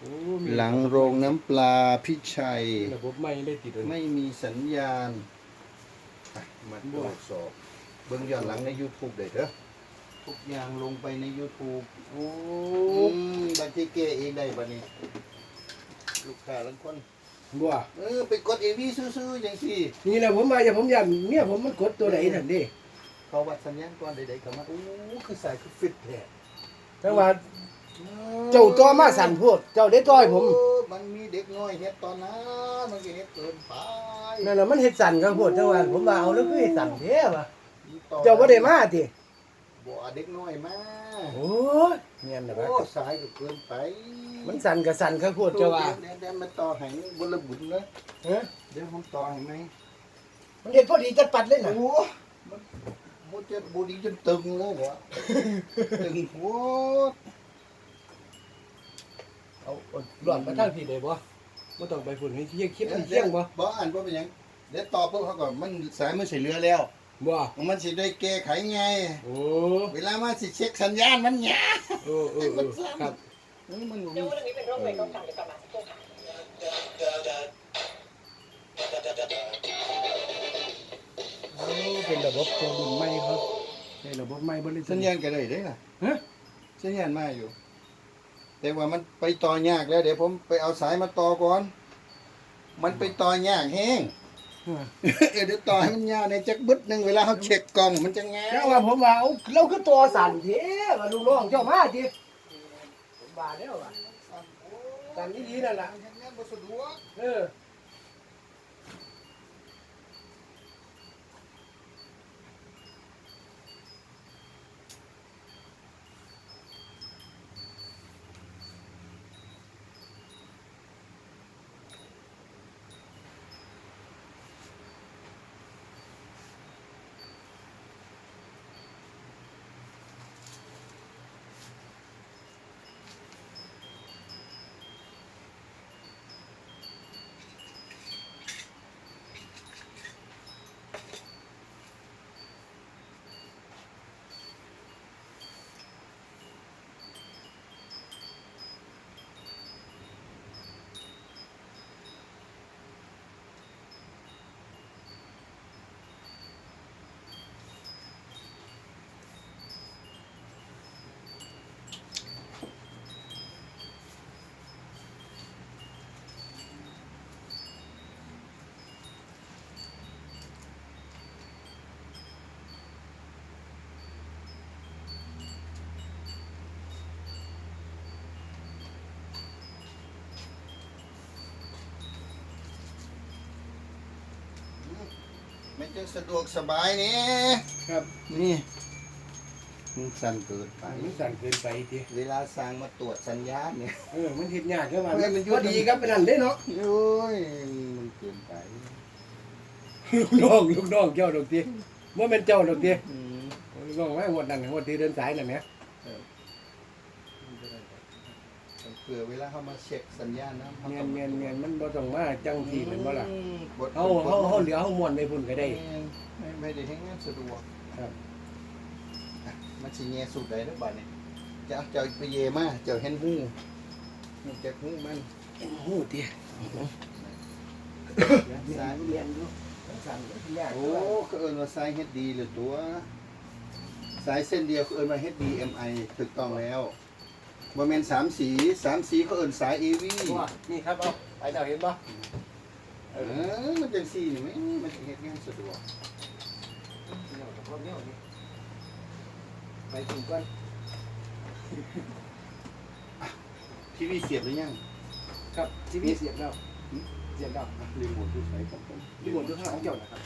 โอ้มีหลังโรงน้ำปลาพิชัย ระบบไม่ได้ติดเลย ไม่มีสัญญาณอะมาตรวจสอบ เบื้องย้อนหลังใน YouTube ได้เด้อทุกอย่างลงไปใน YouTube โอ้อืมบัญชีเกเองได้บัดนี้ ลูกค้าลังคนบัวเออไปกดเอวีซื่อๆอย่างที่ นี่แหละผมมาอย่าผมยันเมียผมมันกดตัวไหนนั่นดิเขาวัดสัญญาณก่อนใดๆเข้ามาโอ้คือสายคือฟิตแท้แต่ว่า เจ้าตัวมาสั่นโพูดเจ้าได้ต้อยผมโมันมีเด็กน้อยเฮ็ดตอนนั้นมันก็เฮ็ดเกินไปนั่นน่ะมันเฮ็ดสั่นครับโพูดจังหวะผมว่าเอาแล้วคือเฮ็ดสั่นแท้ว่ะต่อเจ้าบ่ได้มาติบ่เอาเด็กน้อยมาโอ้ยเงียนนะครัโอ้บสายก็เกินไปมันสั่นก็สั่นครับโพูดเจ้าว่าเดี๋ยวเดี๋ยวมาต่อให้บนระบุญนะฮะเดี๋ยวผมต่อให้ไหมมันเฮ็ดพอดีจัดปัดเลยน่ะโอ้มันบ่จะบ่ดีจนตึงเลยเหรอตึงโคตร เอาเอาหล่อนมาทางพี่ได้บ่บ่ต้องไปพุ่นให้เที่ยงคิดมันเที่ยงบ่บ่อ่านบ่เป็นหยังเดี๋ยวต่อปุ๊บเขาก็มันสายมันสิเหลือแล้วบ่มันสิได้แก้ไขไงโอ้เวลามาสิเช็คสัญญาณมันหยาเออเออเออครับเอ้ยมันบ่ดูมีเรื่องนี้เป็นโรคไมโครกรรมหรือกรรมพันธุ์ค่ะโอ้เป็นระบบตัวรุ่นใหม่ครับในระบบใหม่บ่ได้สัญญาณก็ได้เด้ล่ะฮะสัญญาณมาอยู่ แต่ว่ามันไปต่อยากแล้วเดี๋ยวผมไปเอาสายมาต่อก่อน มันไปต่อยากแห้งเออเดี๋ยวต่อให้มันยาวในจักบึดหนึ่งเวลาเขาเช็คกล่องมันจะงาเจ้าว่าผมว่าเอาเราคือตัวสั่นเท้ว่าลูกน้องเจ้ามาทีผมบาแล้วว่ะสั่นดีๆนั่นล่ะเฮ็ดงานบ่สะดวกเออ มันจะสะดวกสบายนี่ครับนี่มันสั่นเกินไป มันสั่นเกินไปทีเวลาสั่งมาตรวจสัญญาณเนี่ยเออมันเฮ็ดยากแค่ว่าเฮ้ยมันอยู่พอดีครับเป็นนั่นเด้เนาะโอ้ยมันเกินไปลูกน้องลูกน้องเจ้าดอกทีบ่แม่นเจ้าดอกทีอืมลูกน้องว่าหมดนั่นหมดที่เดินสายนั่นแหม เผื่อเวลาเขามาเช็คสัญญาณนะขาเมียต้นองเมียนเมียนมันบ่ต้องมาจังทีแม่นบ่ล่ะอืมกดเฮาเฮาเฮาเหลือเฮาม่วนไปพุ่นก็ได้ ไม่ไม่ได้ให้งานสะดวกครับอะมันสิแย่สุดเลยนะบัดนี้จะเอาเจ้าไปเยมาเจ้าเห็นหูหูจักหูมันฮู้ติสายเรียนอยู่สั่นก็ยากโอ้เขาเอิ้นว่าสาย HD หรือตัว สายเส้นเดียวเขาเอิ้นว่า HDMI ถูกต้องแล้ว บ่แม่นสามสีสามสีเขาเอิ้นสาย AV ว่านี่ครับเอาไปเจ้าเห็นบ่เออมันจังซี่นี่แหมมันสิเฮ็ดงานสะดวกเนี่ยกับพวกเนี่ยนี่ไปถึงก่อนทีวีเสียบหรือยังครับทีวีเสียบแล้วเสียบแล้วอะรีโมทอยู่ไหนของผมรีโมทอยู่ข้างหลังเจ้านะครับ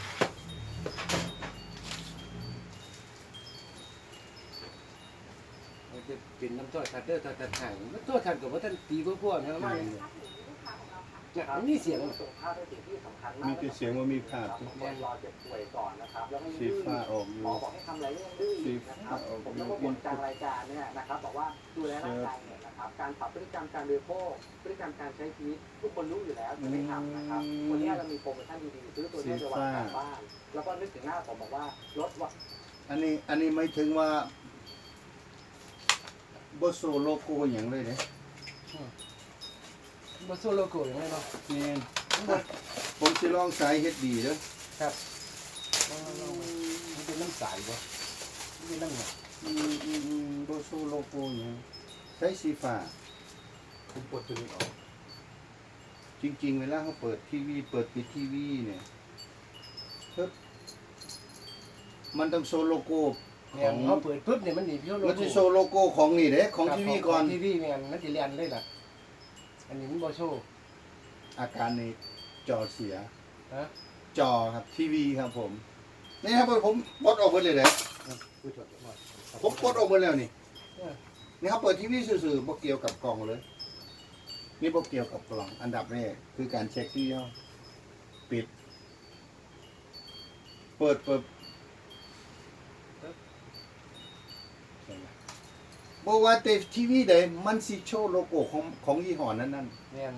เป็นน้ำโทษทัดเดอร์ทัดทัดห่างน้ำโทษทัดกับว่าท่านตีพวกพวกนะมากเลยเนี่ยมันมีเสียงสุขภาพเป็นสิ่งที่สำคัญมากมีแต่เสียงว่ามีภาพบางคนรอเจ็บป่วยก่อนนะครับแล้วไม่สีดื้อฟ้าออกอยู่หมอบอกให้ทำอะไรเรื่องดื้อสีนะฟ้าครับออกผมอยู่แล้วก็บนกลางรายการเนี่ยนะครับบอกว่าดูแลร่างกายเนี่ยนะครับการปรับพฤติกรรมการบริโภคพฤติกรรมการใช้ชีวิตทุกคนรู้อยู่แล้วจะไม่ทำนะครับวันนี้เรามีโปรโมชั่นดีๆซื้อตัวนี้ไปวางกลางบ้านแล้วก็นึกถึงหน้าผมบอกว่าลดว่าอันนี้อันนี้ไม่ถึงว่า บโซโลโก้อย่างเลยเนี่ยบ่สู้โลโก้อย่างไรเนาะแม่นผมสิลองสายเฮ็ดดีเด้อครับลองลองๆมันเป็นน้ำใสบ่มันเป็นน้ำหนักอืมอืมอืมบ่สู้โลโก้หยังใช้สีฟ้า ผมปวดตัวนี้ออกจริงๆ เวลาเขาเปิดทีวี เปิดปิดทีวีเนี่ยปึ๊บมันต้องโชว์โลโก้ แม่นเขาเปิดปุ๊บเนี่ยมันหนีพี่โลมันโก้จะโชว์โลโก้ของนี่เด้ของทีวีก่อนทีวีแม่นมันสิเรียนเลยล่ะ อันนี้มันบ่โชว์อาการในจอเสียฮะจอครับทีวีครับผม นี่ครับผมปลดออกหมดเลยเลยผู้ตรวจว่าผมปลดออกหมดแล้วนี่เออนี่เขาเปิดทีวีสื่อๆบ่เกี่ยวกับกล่องเลย นี่บ่เกี่ยวกับกล่อง อันดับแรกคือการเช็คที่ย่อปิด เปิดเปิด บอกว่าแต่ทีวีใดมันสิโชว์โลโก้ของของยี่ห้อนั้นนั่นแม่น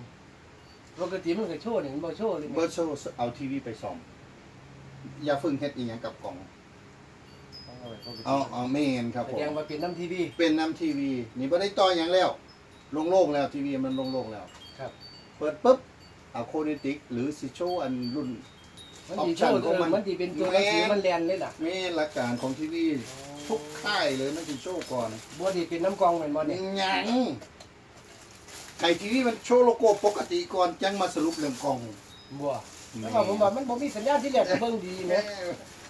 ปกติมันก็โชว์นี่มันบ่โชว์เลยเบอร์โชว์เอาทีวีไปซ่อมอย่าฟึ่งเฮ็ดอีหยังกับกล่อง เอาเอาเมนครับแสผมดงว่าเป็นน้ำทีวี เป็นน้ำทีวี นี่บ่ได้ต่ออย่างแล้วโล่งๆแล้วทีวีมันโล่งๆแล้วครับ เปิดปุ๊บเอาโคเนติก หรือสิโชว์อันรุ่น มันสิโชว์ option ของมันมันสิเป็นตัวหนังสือมันแลนเลยล่ะแม่หลักการของทีวีทุกค่ายเลยมันสิโชว์ก่อนบ่สิเป็นน้ำกรองแม่นบ่เนี่ยหยังไอ้ทีวีมันโชว์โลโก้ปกติก่อนจังมาสรุปเรื่องกล่องบ่แล้วก็ผมว่ามันบ่มีสัญญาณที่แรกก็เบิ่งดีแหม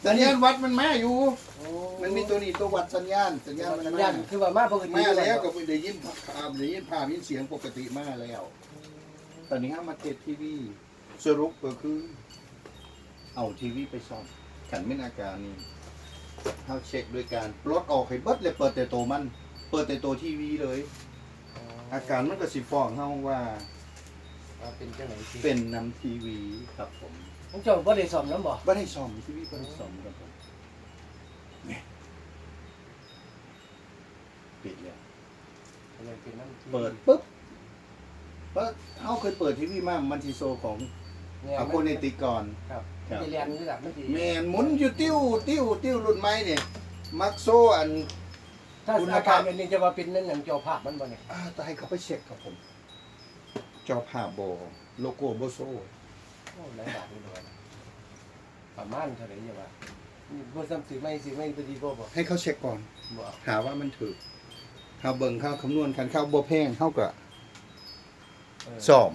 สัญญาณวัดมันมาอยู่โอ้มันมีตัวนี้ตัววัดสัญญาณ สัญญาณมันสัญมาญาณคือว่ามาปกติมาแล้วก็ก็ได้ยินภาพได้ยินภาพยินเสียงปกติมาแล้ว ตอนนี้ห้ามาเทสทีวีสรุปก็คือ เอาทีวีไปซ่อมขันไม่อาการนี้เขาเช็คด้วยการปลดออกให้เบิดเลยเปิดแต่ตัวมัน เปิดแต่ตัวทีวีเลย อาการมันก็สิฟ้องเฮาว่าว่าเป็นจังได๋สิเป็นน้ำทีวีครับผมผมเจ้าบ่ได้ซ่อมนำบ่บ่ได้ซ่อมทีวีบ่ได้ซ่อมครับผมนี่ปิดแล้วเลยเป็นน้ำทีวีเปิดปุ๊บเพราะเขาเคยเปิดทีวีมามันทีโซของ เนี่ยอะมัโคเนติกก่อน ครับครับมันสิแลนเลยล่ะมันสิแมนหมุนอยู่ติ้วติ้วติ้วรุ่นไม้เนี่ยมักโซอัน ถ้าคุณอาภาพ การแบบนี้จะว่าเป็นนั่นหยังจอภาพมันบ่เนี่ยอ่าแต่ให้เขาไปเช็คครับผม จอภาพโบโลโก้โบโซ โอ้หลายบาทอยู่ด้วยประมาณเท่าไหร่เนี่ยว่านี่บ่ซ้ำซื้อไม่ซื้อไม่พอดีบ่บ่ให้เขาเช็คก่อน บ่หาว่ามันถูกเขาเบิ่งเข้าคำนวณคันเข้าบ่แพงเข้ากับเออสอบ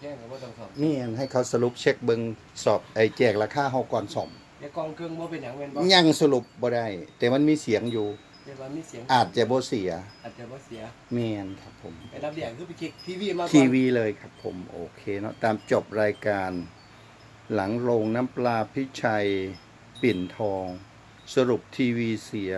แจ้งก็บ่ต้องซ่อมนี่ให้เขาสรุปเช็คเบิ่งสอบไอ้แจกราคาเฮาก่อนสอบเดี๋ยวกองเครื่องบ่เป็นหยังแม่นบ่ยังสรุปบ่ได้ แต่มันมีเสียงอยู่เดี๋ยวว่ามีเสียงอาจจะบ่เสียอาจจะบ่เสียแมนครับผมไปรับเรียงคือไปคลิกทีวีมาก่อนทีวีเลยครับผมโอเคเนาะตามจบรายการ หลังโรงน้ำปลาพิชัย ปิ่นทอง สรุปทีวีเสีย